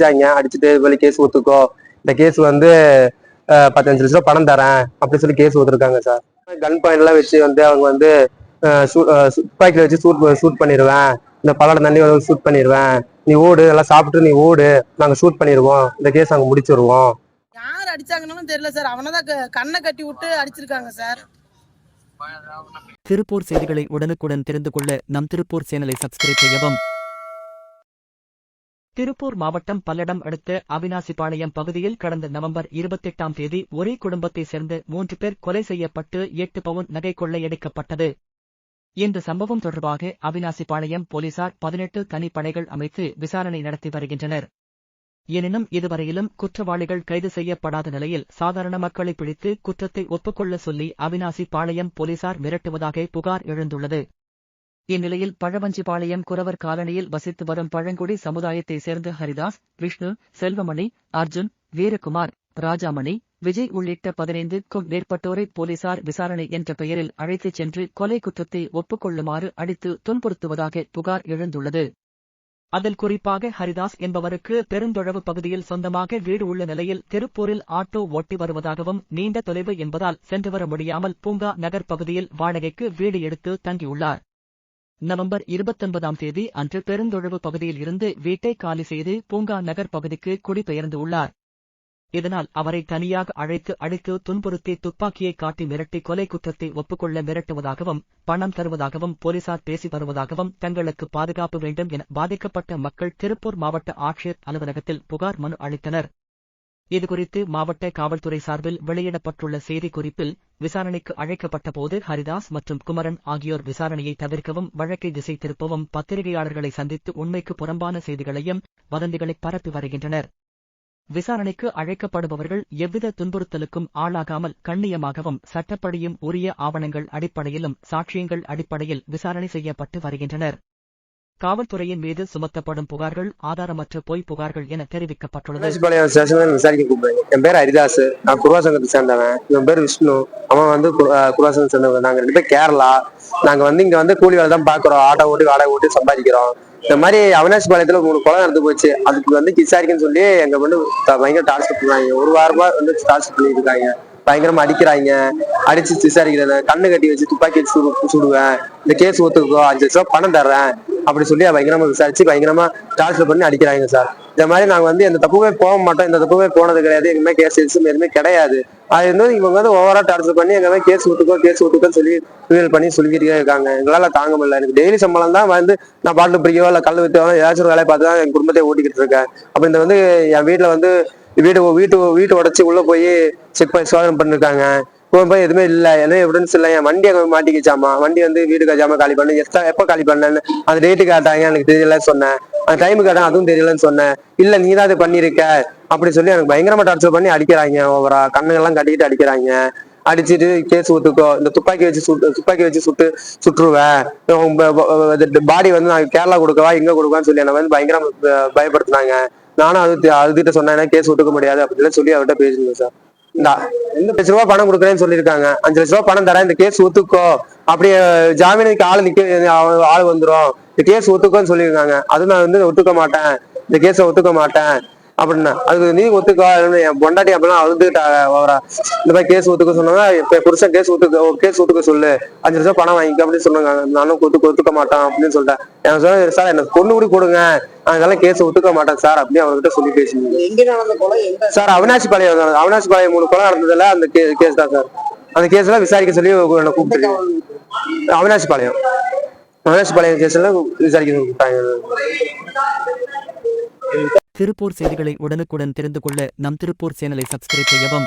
அடிச்சாங்க. அடிச்சுட்டு இது கேஸ் ஒத்துக்கோ. இந்த கேஸ் வந்து அஹ், பதினஞ்சு லட்சம் ரூபா பணம் தரேன். அப்படி சொல்லி கேஸ் ஒத்துருக்காங்க சார் கன் பாயிண்ட் எல்லாம் வச்சு வந்து அவங்க வந்து துப்பாக்கில வச்சு ஷூட் ஷூட் பண்ணிடுவேன் இந்த பல்லட தண்ணி ஷூட் பண்ணிடுவேன் நீ ஓடு எல்லாம் சாப்பிட்டு நீ ஓடு. நாங்க ஷூட் பண்ணிடுவோம் இந்த கேஸ் அங்க முடிச்சிருவோம். யார் அடிச்சாங்கன்னு தெரியல சார் அவனை தான் கண்ணை கட்டி விட்டு அடிச்சிருக்காங்க சார் திருப்பூர் செய்திகளை உடனுக்குடன் தெரிந்து கொள்ள நம் திருப்பூர் சேனலை சப்ஸ்கிரைப் செய்யவும் திருப்பூர் மாவட்டம் பல்லடம் அடுத்த அவினாசிபாளையம் பகுதியில் கடந்த நவம்பர் இருபத்தெட்டாம் தேதி ஒரே குடும்பத்தைச் சேர்ந்த மூன்று பேர் கொலை செய்யப்பட்டு எட்டு பவுன் நகை கொள்ளையடிக்கப்பட்டது இந்த சம்பவம் தொடர்பாக அவினாசிபாளையம் போலீசார் பதினெட்டு தனிப்படைகள் அமைத்து விசாரணை நடத்தி வருகின்றனர். எனினும் இதுவரையிலும் குற்றவாளிகள் கைது செய்யப்படாத நிலையில் சாதாரண மக்களை பிடித்து குற்றத்தை ஒப்புக்கொள்ள சொல்லி அவினாசி பாளையம் போலீசார் மிரட்டுவதாக புகார் எழுந்துள்ளது. இந்நிலையில் பழவஞ்சிபாளையம் குரவர் காலனியில் வசித்து வரும் பழங்குடி சமுதாயத்தைச் சேர்ந்த ஹரிதாஸ் விஷ்ணு செல்வமணி அர்ஜுன் வீரகுமார் ராஜாமணி விஜய் உள்ளிட்ட பதினைந்துக்கும் மேற்பட்டோரை போலீசார் விசாரணை என்ற பெயரில் அழைத்துச் சென்று கொலை குற்றத்தை ஒப்புக்கொள்ளுமாறு அடித்து துன்புறுத்துவதாக புகார் எழுந்துள்ளது. அதில் குறிப்பாக ஹரிதாஸ் என்பவருக்கு பெருந்தொழவு பகுதியில் சொந்தமாக வீடு உள்ள நிலையில் திருப்பூரில் ஆட்டோ ஓட்டி வருவதாகவும் நீண்ட தொலைவு என்பதால் சென்று வர முடியாமல் பூங்கா நகர் பகுதியில் வாடகைக்கு வீடு எடுத்து தங்கியுள்ளார். நவம்பர் இருபத்தொன்பதாம் தேதி அன்று பெருந்தொழவு பகுதியில் இருந்து வீட்டை காலி செய்து பூங்கா நகர் பகுதிக்கு குடிபெயர்ந்து உள்ளார். இதனால் அவரை தனியாக அழைத்து அழைத்து துன்புறுத்தி துப்பாக்கியை காட்டி மிரட்டி கொலை குற்றத்தை ஒப்புக்கொள்ள மிரட்டுவதாகவும் பணம் தருவதாகவும் போலீசார் பேசி வருவதாகவும் தங்களுக்கு பாதுகாப்பு வேண்டும் என பாதிக்கப்பட்ட மக்கள் திருப்பூர் மாவட்ட ஆட்சியர் அலுவலகத்தில் புகார் மனு அளித்தனர். இதுகுறித்து மாவட்ட காவல்துறை சார்பில் வெளியிடப்பட்டுள்ள செய்திக்குறிப்பில் விசாரணைக்கு அழைக்கப்பட்ட போது ஹரிதாஸ் மற்றும் குமரன் ஆகியோர் விசாரணையை தவிர்க்கவும் வழக்கை திசை திருப்பவும் பத்திரிகையாளர்களை சந்தித்து உண்மைக்கு புறம்பான செய்திகளையும் வதந்திகளை பரப்பி வருகின்றனர். விசாரணைக்கு அழைக்கப்படுபவர்கள் எவ்வித துன்புறுத்தலுக்கும் ஆளாகாமல் கண்ணியமாகவும் சட்டப்படியும் உரிய ஆவணங்கள் அடிப்படையிலும் சாட்சியங்கள் அடிப்படையில் விசாரணை செய்யப்பட்டு வருகின்றனர். காவல்துறையின் மீது சுமத்தப்படும் புகார்கள் ஆதாரமற்ற பொய் புகார்கள் என தெரிவிக்கப்பட்டுள்ளது. விசாரிக்க என் பேர் ஹரிதாஸ். நான் குருவாசங்கத்தை சேர்ந்தவன். என் பேர் விஷ்ணு. அவன் வந்து குருவாசங்கத்தை சேர்ந்தவங்க சேர்ந்தவன். நாங்க ரெண்டு பேர் கேரளா. நாங்க வந்து இங்க வந்து கூலி வேலை தான் பாக்குறோம். ஆட்டோ ஓட்டி வாடகை ஓட்டி சம்பாதிக்கிறோம். இந்த மாதிரி அவினாசிபாளையத்துல மூணு குளம் நடந்து போச்சு. அதுக்கு வந்து கிசாரிக்குன்னு சொல்லி எங்க வந்து பயங்கர டார்ச்சர் பண்ணுவாங்க ஒரு வாரமா வந்து டார்ச்சர் பண்ணிட்டு இருக்காங்க. பயங்கரமா அடிக்கிறாங்க. அடிச்சு விசாரிக்கிறேன். கண்ணு கட்டி வச்சு துப்பாக்கி வச்சு சுடு சுடுவேன். இந்த கேஸ் ஒத்துக்கோ அஞ்சு லட்சம் பணம் தர்றேன். அப்படி சொல்லி பயங்கரமா விசாரிச்சு பயங்கரமா டார்ச்சர் பண்ணி அடிக்கிறாங்க சார் இந்த மாதிரி நாங்க வந்து எந்த தப்புமே போக மாட்டோம். இந்த தப்புமே போனது கிடையாது. எங்கேயுமே கேஸ் எதுவும் எதுவுமே கிடையாது. அது வந்து இவங்க வந்து ஓவரா டார்ச்சர் பண்ணி எங்க கேஸ் ஒத்துக்கோ கேஸ் விட்டுக்கோன்னு சொல்லி ஃபீல் பண்ணி சொல்லிக்கிட்டே இருக்காங்க. எங்களால தாங்க முடியல. எனக்கு டெய்லி சம்பளம் தான் வந்து நான் பாட்டில் பிடிக்கவோ இல்ல கல் வித்தவோ ஏதாச்சும் ஒரு வேலையை பார்த்து தான் என் குடும்பத்தை ஓட்டிக்கிட்டு இருக்கேன். அப்ப இந்த வந்து என் வீட்டுல வந்து வீடு வீட்டு வீட்டு உடச்சி உள்ள போய் செக் பண்ணி சோதனை பண்ணிருக்காங்க. போய் போய் எதுவுமே இல்லை. என்ன எவிடன்ஸ் இல்லை. என் வண்டி அங்கே மாட்டிக்கிச்சாமா? வண்டி வந்து வீடு கஜாம காலி பண்ணு. எஸ்டா எப்போ காலி பண்ணேன்னு அந்த டேட்டு காட்டாங்க. எனக்கு தெரியலன்னு சொன்னேன். அந்த டைம் கேட்டேன் அதுவும் தெரியலன்னு சொன்னேன். இல்லை நீ தான் இது பண்ணியிருக்க அப்படி சொல்லி எனக்கு பயங்கரமா டார்ச்சர் பண்ணி அடிக்கிறாங்க. ஓவரா கண்ணுங்கெல்லாம் கட்டிக்கிட்டு அடிக்கிறாங்க. அடிச்சிட்டு கேஸ் ஒத்துக்கோ. இந்த துப்பாக்கி வச்சு சுட்டு துப்பாக்கி வச்சு சுட்டு சுட்டுருவேன் பாடி வந்து நான் கேரளா கொடுக்கவா இங்க கொடுக்கவான்னு சொல்லி என்னை வந்து பயங்கரமாக பயப்படுத்தினாங்க. நானும் அது அதுகிட்ட சொன்னேன் கேஸ் ஒத்துக்க முடியாது. அப்படின்னு சொல்லி அவர்கிட்ட பேசினேன் சார். இந்த லட்ச ரூபா பணம் கொடுக்குறேன்னு சொல்லியிருக்காங்க. அஞ்சு லட்ச ரூபா பணம் தரேன் இந்த கேஸ் ஒத்துக்கோ. அப்படி ஜாமீனுக்கு ஆள் நிக்க ஆள் வந்துடும் இந்த கேஸ் ஒத்துக்கோன்னு சொல்லியிருக்காங்க. அது நான் வந்து ஒத்துக்க மாட்டேன். இந்த கேஸை ஒத்துக்க மாட்டேன். அப்படின்னா அதுக்கு நீ ஒத்துக்கோ என் பொண்டாட்டி அப்படிலாம் அழுதுட்டாங்க ஓவரா இந்த மாதிரி கேஸ் ஒத்துக்க சொன்னாங்க இப்போ புருஷன் கேஸ் ஒத்துக்க கேஸ் ஒத்துக்க சொல்லு. அஞ்சு லட்சம் பணம் வாங்கிக்க அப்படின்னு சொன்னாங்க. நானும் ஒத்துக்க ஒத்துக்க மாட்டான் அப்படின்னு சொல்லிட்டேன். எனக்கு சொன்ன சார் எனக்கு பொண்ணு கூட கொடுங்க நான் இதெல்லாம் கேஸ் ஒத்துக்க மாட்டேன் சார் அப்படின்னு அவர்கிட்ட சொல்லி பேசினீங்க எங்க நடந்த கொலை எந்த சார் அவினாசி பாளையம். அவினாசி பாளையம் மூணு கொலை நடந்ததுல அந்த கேஸ் தான் சார் அந்த கேஸ்ல விசாரிக்க சொல்லி என்னை கூப்பிட்டு அவினாசி பாளையம் அவினாசி பாளையம் கேஸ்ல விசாரிக்க கூப்பிட்டாங்க. திருப்பூர் செய்திகளை உடனுக்குடன் தெரிந்து கொள்ள நம் திருப்பூர் சேனலை சப்ஸ்கிரைப் செய்யவும்